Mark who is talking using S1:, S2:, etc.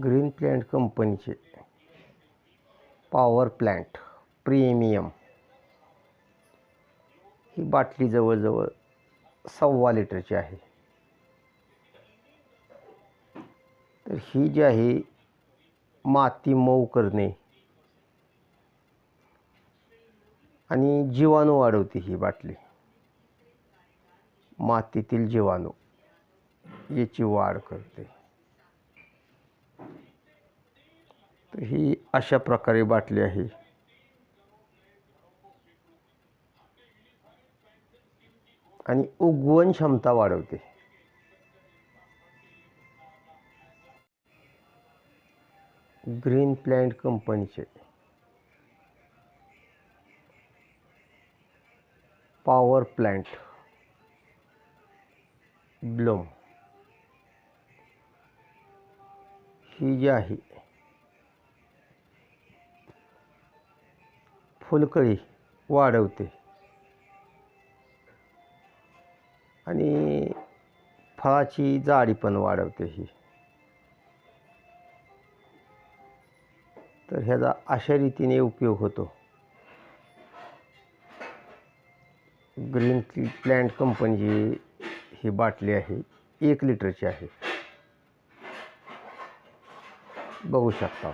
S1: Green plant कंपनीचे power plant premium. ही बाटली जवळजवळ सव्वा लिटरची आहे. तर ही जी आहे माती मऊ करणे. आणि जीवाणू वाढवते ही बाटली. मातीतील जीवाणू याची वाढ करते. तर ही अशा प्रकारे बाटली आहे. आणि उगवण क्षमता वाढवते. ग्रीन प्लॅन्ट कंपनीचे. Power plant. ब्लोम. ही जी आहे फुलकळी वाढवते. आणि फळाची जाडी पण वाढवते ही. तर ह्याचा अशा रीतीने उपयोग होतो. ग्रीन प्लॅन्ट कंपनीची ही बाटली आहे एक लिटरची आहे. बघू शकता.